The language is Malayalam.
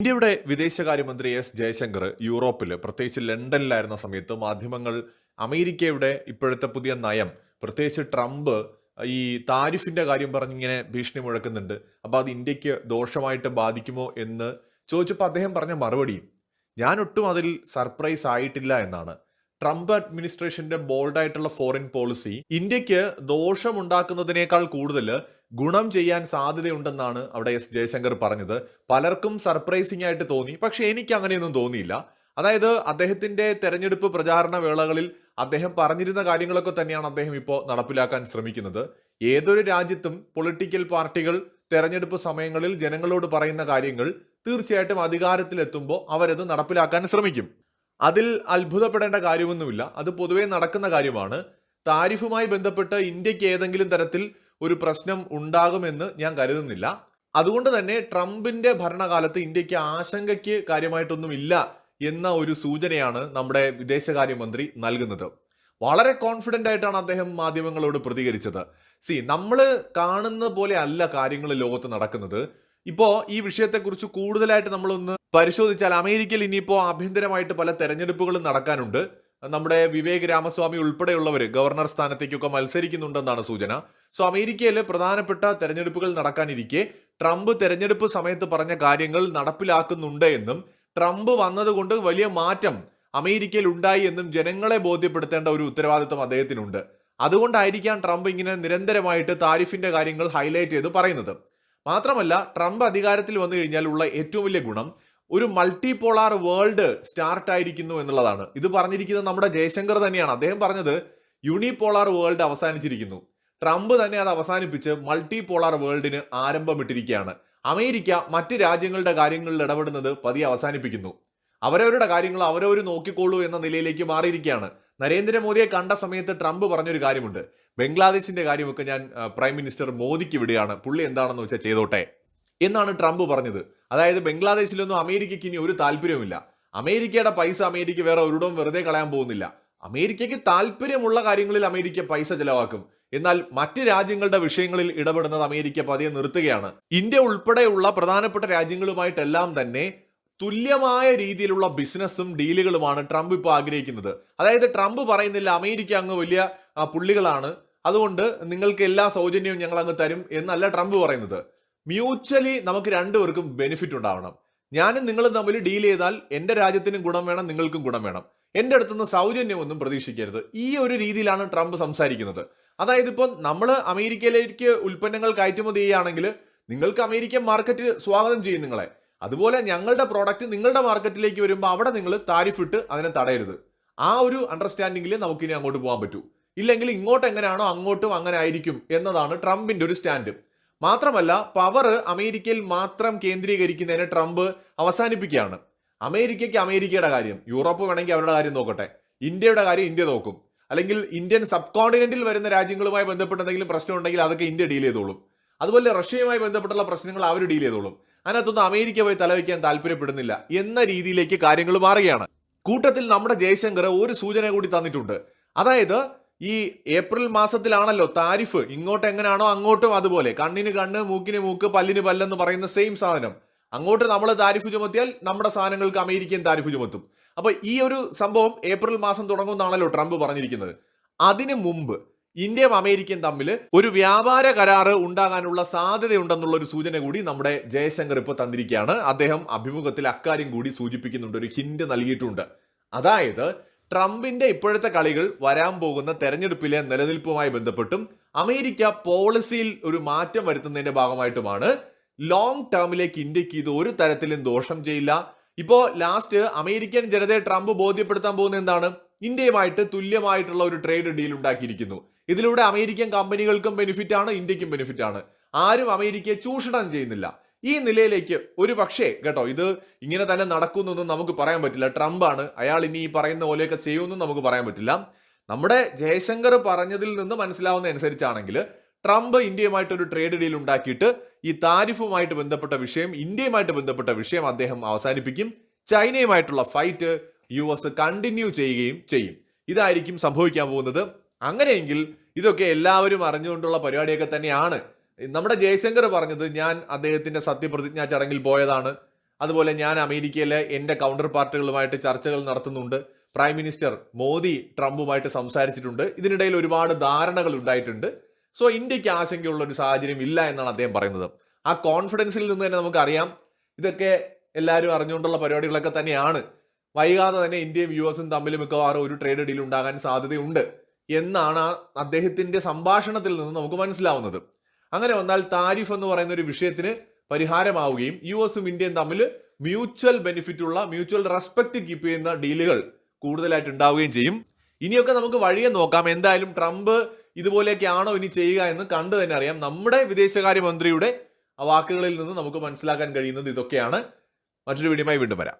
ഇന്ത്യയുടെ വിദേശകാര്യമന്ത്രി എസ് ജയശങ്കർ യൂറോപ്പിൽ പ്രത്യേകിച്ച് ലണ്ടനിലായിരുന്ന സമയത്ത് മാധ്യമങ്ങൾ അമേരിക്കയുടെ ഇപ്പോഴത്തെ പുതിയ നയം പ്രത്യേകിച്ച് ട്രംപ് ഈ താരിഫിന്റെ കാര്യം പറഞ്ഞിങ്ങനെ ഭീഷണി മുഴക്കുന്നുണ്ട്. അപ്പോൾ അത് ഇന്ത്യയ്ക്ക് ദോഷമായിട്ട് ബാധിക്കുമോ എന്ന് ചോദിച്ചപ്പോൾ അദ്ദേഹം പറഞ്ഞ മറുപടി ഞാൻ ഒട്ടും അതിൽ സർപ്രൈസ് ആയിട്ടില്ല എന്നാണ്. ട്രംപ് അഡ്മിനിസ്ട്രേഷന്റെ ബോൾഡായിട്ടുള്ള ഫോറിൻ പോളിസി ഇന്ത്യയ്ക്ക് ദോഷമുണ്ടാക്കുന്നതിനേക്കാൾ കൂടുതൽ ഗുണം ചെയ്യാൻ സാധ്യതയുണ്ടെന്നാണ് അവിടെ എസ് ജയശങ്കർ പറഞ്ഞത്. പലർക്കും സർപ്രൈസിംഗ് ആയിട്ട് തോന്നി. പക്ഷെ എനിക്ക് അങ്ങനെയൊന്നും തോന്നിയില്ല. അതായത് അദ്ദേഹത്തിന്റെ തെരഞ്ഞെടുപ്പ് പ്രചാരണ വേളകളിൽ അദ്ദേഹം പറഞ്ഞിരുന്ന കാര്യങ്ങളൊക്കെ തന്നെയാണ് അദ്ദേഹം ഇപ്പോൾ നടപ്പിലാക്കാൻ ശ്രമിക്കുന്നത്. ഏതൊരു രാജ്യത്തും പൊളിറ്റിക്കൽ പാർട്ടികൾ തെരഞ്ഞെടുപ്പ് സമയങ്ങളിൽ ജനങ്ങളോട് പറയുന്ന കാര്യങ്ങൾ തീർച്ചയായിട്ടും അധികാരത്തിലെത്തുമ്പോൾ അവരത് നടപ്പിലാക്കാൻ ശ്രമിക്കും. അതിൽ അത്ഭുതപ്പെടേണ്ട കാര്യമൊന്നുമില്ല. അത് പൊതുവേ നടക്കുന്ന കാര്യമാണ്. താരിഫുമായി ബന്ധപ്പെട്ട് ഇന്ത്യയ്ക്ക് ഏതെങ്കിലും തരത്തിൽ ഒരു പ്രശ്നം ഉണ്ടാകുമെന്ന് ഞാൻ കരുതുന്നില്ല. അതുകൊണ്ട് തന്നെ ട്രംപിന്റെ ഭരണകാലത്ത് ഇന്ത്യയ്ക്ക് ആശങ്കയ്ക്ക് കാര്യമായിട്ടൊന്നുമില്ല എന്ന ഒരു സൂചനയാണ് നമ്മുടെ വിദേശകാര്യമന്ത്രി നൽകുന്നത്. വളരെ കോൺഫിഡന്റ് ആയിട്ടാണ് അദ്ദേഹം മാധ്യമങ്ങളോട് പ്രതികരിച്ചത്. സി നമ്മൾ കാണുന്ന പോലെ അല്ല കാര്യങ്ങൾ ലോകത്ത് നടക്കുന്നത്. ഇപ്പോ ഈ വിഷയത്തെക്കുറിച്ച് കൂടുതലായിട്ട് നമ്മളൊന്ന് പരിശോധിച്ചാൽ അമേരിക്കയിൽ ഇനിയിപ്പോ ആഭ്യന്തരമായിട്ട് പല തെരഞ്ഞെടുപ്പുകളും നടക്കാനുണ്ട്. നമ്മുടെ വിവേക് രാമസ്വാമി ഉൾപ്പെടെയുള്ളവർ ഗവർണർ സ്ഥാനത്തേക്കൊക്കെ മത്സരിക്കുന്നുണ്ടെന്നാണ് സൂചന. സോ അമേരിക്കയിൽ പ്രധാനപ്പെട്ട തെരഞ്ഞെടുപ്പുകൾ നടക്കാനിരിക്കെ ട്രംപ് തെരഞ്ഞെടുപ്പ് സമയത്ത് പറഞ്ഞ കാര്യങ്ങൾ നടപ്പിലാക്കുന്നുണ്ട് എന്നും ട്രംപ് വന്നതുകൊണ്ട് വലിയ മാറ്റം അമേരിക്കയിൽ ഉണ്ടായി എന്നും ജനങ്ങളെ ബോധ്യപ്പെടുത്തേണ്ട ഒരു ഉത്തരവാദിത്വം അദ്ദേഹത്തിനുണ്ട്. അതുകൊണ്ടായിരിക്കാം ട്രംപ് ഇങ്ങനെ നിരന്തരമായിട്ട് താരിഫിന്റെ കാര്യങ്ങൾ ഹൈലൈറ്റ് ചെയ്ത് പറയുന്നത്. മാത്രമല്ല ട്രംപ് അധികാരത്തിൽ വന്നു കഴിഞ്ഞാൽ ഉള്ള ഏറ്റവും വലിയ ഗുണം ഒരു മൾട്ടി പോളാർ വേൾഡ് സ്റ്റാർട്ട് ആയിരിക്കുന്നു എന്നുള്ളതാണ്. ഇത് പറഞ്ഞിരിക്കുന്നത് നമ്മുടെ ജയശങ്കർ തന്നെയാണ്. അദ്ദേഹം പറഞ്ഞത് യൂണിപോളാർ വേൾഡ് അവസാനിച്ചിരിക്കുന്നു. ട്രംപ് തന്നെ അത് അവസാനിപ്പിച്ച് മൾട്ടി പോളാർ വേൾഡിന് ആരംഭമിട്ടിരിക്കുകയാണ്. അമേരിക്ക മറ്റ് രാജ്യങ്ങളുടെ കാര്യങ്ങളിൽ ഇടപെടുന്നത് പതിയെ അവസാനിപ്പിക്കുന്നു. അവരവരുടെ കാര്യങ്ങൾ അവരവർ നോക്കിക്കോളൂ എന്ന നിലയിലേക്ക് മാറിയിരിക്കുകയാണ്. നരേന്ദ്രമോദിയെ കണ്ട സമയത്ത് ട്രംപ് പറഞ്ഞൊരു കാര്യമുണ്ട്. ബംഗ്ലാദേശിന്റെ കാര്യമൊക്കെ ഞാൻ പ്രൈം മിനിസ്റ്റർ മോദിക്ക് വിടുകയാണ്. പുള്ളി എന്താണെന്ന് വെച്ചാൽ ചെയ്തോട്ടെ എന്നാണ് ട്രംപ് പറഞ്ഞത്. അതായത് ബംഗ്ലാദേശിലൊന്നും അമേരിക്കയ്ക്ക് ഇനി ഒരു താല്പര്യവുമില്ല. അമേരിക്കയുടെ പൈസ അമേരിക്ക വേറെ ഒരിടവും വെറുതെ കളയാൻ പോകുന്നില്ല. അമേരിക്കയ്ക്ക് താല്പര്യമുള്ള കാര്യങ്ങളിൽ അമേരിക്ക പൈസ ചെലവാക്കും. എന്നാൽ മറ്റ് രാജ്യങ്ങളുടെ വിഷയങ്ങളിൽ ഇടപെടുന്നത് അമേരിക്ക പതിയെ നിർത്തുകയാണ്. ഇന്ത്യ ഉൾപ്പെടെയുള്ള പ്രധാനപ്പെട്ട രാജ്യങ്ങളുമായിട്ടെല്ലാം തന്നെ തുല്യമായ രീതിയിലുള്ള ബിസിനസ്സും ഡീലുകളുമാണ് ട്രംപ് ഇപ്പോൾ ആഗ്രഹിക്കുന്നത്. അതായത് ട്രംപ് പറയുന്നില്ല അമേരിക്ക അങ്ങ് വലിയ പുള്ളികളാണ്. അതുകൊണ്ട് നിങ്ങൾക്ക് എല്ലാ സൗജന്യവും ഞങ്ങൾ അങ്ങ് തരും എന്നല്ല ട്രംപ് പറയുന്നത്. മ്യൂച്വലി നമുക്ക് രണ്ടുപേർക്കും ബെനിഫിറ്റ് ഉണ്ടാവണം. ഞാനും നിങ്ങളും തമ്മിൽ ഡീൽ ചെയ്താൽ എന്റെ രാജ്യത്തിനും ഗുണം വേണം നിങ്ങൾക്കും ഗുണം വേണം. എന്റെ അടുത്തുനിന്ന് സൗജന്യമൊന്നും പ്രതീക്ഷിക്കരുത്. ഈ ഒരു രീതിയിലാണ് ട്രംപ് സംസാരിക്കുന്നത്. അതായത് ഇപ്പോൾ നമ്മൾ അമേരിക്കയിലേക്ക് ഉൽപ്പന്നങ്ങൾ കയറ്റുമതി ചെയ്യുകയാണെങ്കിൽ നിങ്ങൾക്ക് അമേരിക്കൻ മാർക്കറ്റ് സ്വാഗതം ചെയ്യും നിങ്ങളെ. അതുപോലെ ഞങ്ങളുടെ പ്രോഡക്റ്റ് നിങ്ങളുടെ മാർക്കറ്റിലേക്ക് വരുമ്പോൾ അവിടെ നിങ്ങൾ താരിഫ് ഇട്ട് അതിനെ തടയരുത്. ആ ഒരു അണ്ടർസ്റ്റാൻഡിങ്ങിൽ നമുക്കിനി അങ്ങോട്ട് പോകാൻ പറ്റൂ. ഇല്ലെങ്കിൽ ഇങ്ങോട്ട് എങ്ങനെയാണോ അങ്ങോട്ടും അങ്ങനെ ആയിരിക്കും എന്നതാണ് ട്രംപിന്റെ ഒരു സ്റ്റാൻഡ്. മാത്രമല്ല പവർ അമേരിക്കയിൽ മാത്രം കേന്ദ്രീകരിക്കുന്നതിനെ ട്രംപ് അവസാനിപ്പിക്കുകയാണ്. അമേരിക്കയ്ക്ക് അമേരിക്കയുടെ കാര്യം യൂറോപ്പ് വേണമെങ്കിൽ അവരുടെ കാര്യം നോക്കട്ടെ. ഇന്ത്യയുടെ കാര്യം ഇന്ത്യ നോക്കും. അല്ലെങ്കിൽ ഇന്ത്യൻ സബ് കോണ്ടിനെന്റിൽ വരുന്ന രാജ്യങ്ങളുമായി ബന്ധപ്പെട്ട എന്തെങ്കിലും പ്രശ്നം ഉണ്ടെങ്കിൽ അതൊക്കെ ഇന്ത്യ ഡീൽ ചെയ്തോളും. അതുപോലെ റഷ്യയുമായി ബന്ധപ്പെട്ടുള്ള പ്രശ്നങ്ങൾ അവർ ഡീൽ ചെയ്തോളും. അതിനകത്തൊന്നും അമേരിക്ക പോയി തലവയ്ക്കാൻ താല്പര്യപ്പെടുന്നില്ല എന്ന രീതിയിലേക്ക് കാര്യങ്ങൾ മാറുകയാണ്. കൂട്ടത്തിൽ നമ്മുടെ ജയശങ്കർ ഒരു സൂചന കൂടി തന്നിട്ടുണ്ട്. അതായത് ഈ ഏപ്രിൽ മാസത്തിലാണല്ലോ താരിഫ് ഇങ്ങോട്ട് എങ്ങനെയാണോ അങ്ങോട്ടും അതുപോലെ കണ്ണിന് കണ്ണ് മൂക്കിന് മൂക്ക് പല്ലിന് പല്ലെന്ന് പറയുന്ന സെയിം സാധനം. അങ്ങോട്ട് നമ്മൾ താരിഫ് ചുമത്തിയാൽ നമ്മുടെ സാധനങ്ങൾക്ക് അമേരിക്കൻ താരിഫ് ചുമത്തും. അപ്പൊ ഈ ഒരു സംഭവം ഏപ്രിൽ മാസം തുടങ്ങുമെന്നാണല്ലോ ട്രംപ് പറഞ്ഞിരിക്കുന്നത്. അതിനു മുമ്പ് ഇന്ത്യയും അമേരിക്കയും തമ്മിൽ ഒരു വ്യാപാര കരാറ് ഉണ്ടാകാനുള്ള സാധ്യതയുണ്ടെന്നുള്ള ഒരു സൂചന കൂടി നമ്മുടെ ജയശങ്കർ ഇപ്പോൾ തന്നിരിക്കുകയാണ്. അദ്ദേഹം അഭിമുഖത്തിൽ അക്കാര്യം കൂടി സൂചിപ്പിക്കുന്നുണ്ട് ഒരു ഹിന്റ് നൽകിയിട്ടുണ്ട്. അതായത് ട്രംപിന്റെ ഇപ്പോഴത്തെ കളികൾ വരാൻ പോകുന്ന തെരഞ്ഞെടുപ്പിലെ നിലനിൽപ്പുമായി ബന്ധപ്പെട്ടും അമേരിക്ക പോളിസിയിൽ ഒരു മാറ്റം വരുത്തുന്നതിന്റെ ഭാഗമായിട്ടുമാണ്. ലോങ് ടേമിലേക്ക് ഇന്ത്യയ്ക്ക് ഇത് ഒരു തരത്തിലും ദോഷം ചെയ്യില്ല. ഇപ്പോ ലാസ്റ്റ് അമേരിക്കൻ ജനതയെ ട്രംപ് ബോധ്യപ്പെടുത്താൻ പോകുന്ന എന്താണ്? ഇന്ത്യയുമായിട്ട് തുല്യമായിട്ടുള്ള ഒരു ട്രേഡ് ഡീൽ ഉണ്ടാക്കിയിരിക്കുന്നു. ഇതിലൂടെ അമേരിക്കൻ കമ്പനികൾക്കും ബെനിഫിറ്റ് ആണ് ഇന്ത്യക്കും ബെനിഫിറ്റ് ആണ്. ആരും അമേരിക്കയെ ചൂഷണം ചെയ്യുന്നില്ല. ഈ നിലയിലേക്ക് ഒരു പക്ഷേ കേട്ടോ ഇത് ഇങ്ങനെ തന്നെ നടക്കുന്നൊന്നും നമുക്ക് പറയാൻ പറ്റില്ല. ട്രംപ് ആണ്. അയാൾ ഇനി ഈ പറയുന്ന പോലെയൊക്കെ ചെയ്യുമെന്നും നമുക്ക് പറയാൻ പറ്റില്ല. നമ്മുടെ ജയശങ്കർ പറഞ്ഞതിൽ നിന്ന് മനസ്സിലാവുന്ന അനുസരിച്ചാണെങ്കിൽ ട്രംപ് ഇന്ത്യയുമായിട്ടൊരു ട്രേഡ് ഡീൽ ഉണ്ടാക്കിയിട്ട് ഈ താരിഫുമായിട്ട് ബന്ധപ്പെട്ട വിഷയം ഇന്ത്യയുമായിട്ട് ബന്ധപ്പെട്ട വിഷയം അദ്ദേഹം അവസാനിപ്പിക്കും. ചൈനയുമായിട്ടുള്ള ഫൈറ്റ് യു എസ് കണ്ടിന്യൂ ചെയ്യുകയും ചെയ്യും. ഇതായിരിക്കും സംഭവിക്കാൻ പോകുന്നത്. അങ്ങനെയെങ്കിൽ ഇതൊക്കെ എല്ലാവരും അറിഞ്ഞുകൊണ്ടുള്ള പരിപാടിയൊക്കെ തന്നെയാണ്. നമ്മുടെ ജയശങ്കർ പറഞ്ഞത് ഞാൻ അദ്ദേഹത്തിന്റെ സത്യപ്രതിജ്ഞാ ചടങ്ങിൽ പോയതാണ്. അതുപോലെ ഞാൻ അമേരിക്കയിലെ എന്റെ കൗണ്ടർ പാർട്ടികളുമായിട്ട് ചർച്ചകൾ നടത്തുന്നുണ്ട്. പ്രൈം മിനിസ്റ്റർ മോദി ട്രംപുമായിട്ട് സംസാരിച്ചിട്ടുണ്ട്. ഇതിനിടയിൽ ഒരുപാട് ധാരണകൾ ഉണ്ടായിട്ടുണ്ട്. സോ ഇന്ത്യയ്ക്ക് ആശങ്കയുള്ള ഒരു സാഹചര്യം ഇല്ല എന്നാണ് അദ്ദേഹം പറയുന്നത്. ആ കോൺഫിഡൻസിൽ നിന്ന് തന്നെ നമുക്കറിയാം. ഇതൊക്കെ എല്ലാവരും അറിഞ്ഞുകൊണ്ടുള്ള പരിപാടികളൊക്കെ തന്നെയാണ്. വൈകാതെ തന്നെ ഇന്ത്യയും യു എസും തമ്മിൽ മിക്കവാറും ഒരു ട്രേഡ് ഡീൽ ഉണ്ടാകാൻ സാധ്യതയുണ്ട് എന്നാണ് ആ അദ്ദേഹത്തിന്റെ സംഭാഷണത്തിൽ നിന്ന് നമുക്ക് മനസ്സിലാവുന്നത്. അങ്ങനെ വന്നാൽ താരിഫ് എന്ന് പറയുന്ന ഒരു വിഷയത്തിന് പരിഹാരമാവുകയും യു എസും ഇന്ത്യയും തമ്മിൽ മ്യൂച്വൽ ബെനിഫിറ്റുള്ള മ്യൂച്വൽ റെസ്പെക്ട് കീപ്പ് ചെയ്യുന്ന ഡീലുകൾ കൂടുതലായിട്ട് ഉണ്ടാവുകയും ചെയ്യും. ഇനിയൊക്കെ നമുക്ക് വഴിയെ നോക്കാം. എന്തായാലും ട്രംപ് ഇതുപോലെയൊക്കെ ആണോ ഇനി ചെയ്യുക എന്ന് കണ്ടു തന്നെ അറിയാം. നമ്മുടെ വിദേശകാര്യമന്ത്രിയുടെ വാക്കുകളിൽ നിന്ന് നമുക്ക് മനസ്സിലാക്കാൻ കഴിയുന്നത് ഇതൊക്കെയാണ്. മറ്റൊരു വീഡിയോയുമായി വീണ്ടും വരാം.